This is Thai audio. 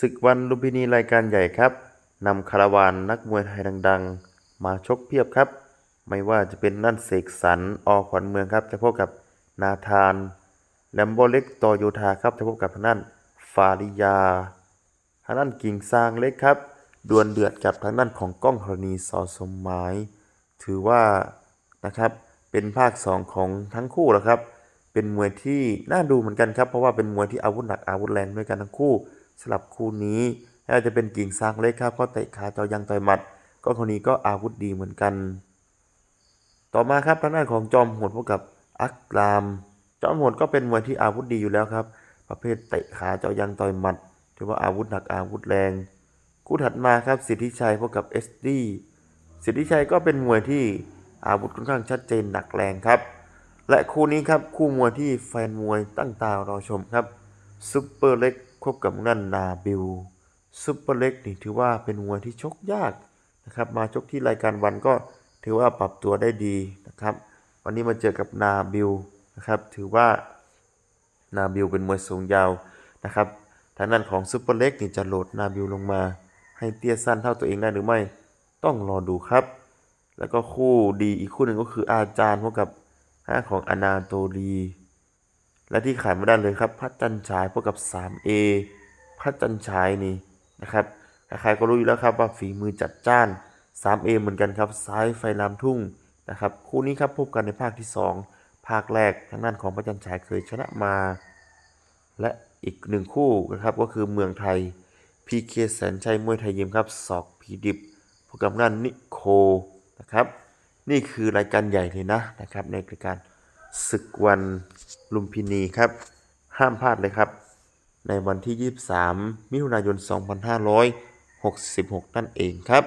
ศึกวันลุมพินีรายการใหญ่ครับนำคาราวานนักมวยไทยดัง ๆ มาชกเพียบครับ ไม่ว่าจะเป็นนั่นเสกสรรอขวัญเมืองครับ จะพบกับนาธานแลมโบเล็กตอโยธาครับ จะพบกับทางด้านฟาริยาทางด้านกิ่งซางเล็กครับดวลเดือดกับทางด้านของก้องธรณีสอสมหมาย ถือว่านะครับเป็นภาค 2 ของทั้งคู่แล้วครับ เป็นมวยที่น่าดูเหมือนกันครับ เพราะว่าเป็นมวยที่อาวุธหนักอาวุธแรงด้วยกันทั้งคู่ สลับคู่นี้ถ้าจะเป็นกิ่งซางเล็กครับ ก็เตะขาเจายังต่อยหมัดก้องธรณีก็อาวุธดีเหมือนกัน ต่อมาครับทางด้านของจอมโหดพบกับอักราม จอมโหดก็เป็นมวยที่อาวุธดีอยู่แล้วครับ ประเภทเตะขาเจาะยังต่อยหมัดถือว่าอาวุธหนักอาวุธแรง คู่ถัดมาครับสิทธิชัยพบกับเอสดีสิทธิชัยก็เป็นมวยที่อาวุธค่อนข้างชัดเจนหนักแรงครับ และคู่นี้ครับคู่มวยที่แฟนมวยตั้งตารอชมครับซุปเปอร์เล็ก พบกับนันนาบิลซุปเปอร์เล็กนี่ถือว่าเป็นมวยที่ชกยากนะครับ มาชกที่รายการวันก็ถือว่าปรับตัวได้ดีนะครับ วันนี้มาเจอกับนาบิลนะครับ ถือว่านาบิลเป็นมวยสูงยาวนะครับทางด้านของซุปเปอร์เล็กนี่จะโหลดนาบิลลงมา ให้เตี้ยสั้นเท่าตัวเองได้หรือไม่ต้องรอดูครับ แล้วก็คู่ดีอีกคู่หนึ่งก็คืออาจารย์พบกับฮะของอนาโตลี และที่ขายไม่ได้เลยครับพัดจันฉายพบกับ 3A พัดจันฉายนี่นะครับใครๆก็รู้อยู่แล้วครับว่าฝีมือจัดจ้าน 3A เหมือนกันครับซ้ายไฟลามทุ่งนะครับคู่นี้ครับพบกันในภาคที่ 2 ภาคแรกทางด้านของพัดจันฉายเคยชนะมา และอีกหนึ่งคู่นะครับก็คือเมืองไทย PK แสนชัยมวยไทยยิมครับศอกผีดิบพบกับนั่นนิโคนะครับนี่คือรายการใหญ่เลยนะนะครับในรายการ ศึกวันลุมพินีครับ ห้ามพลาดเลยครับ ในวันที่ 23 มิถุนายน 2566 นั่นเองครับ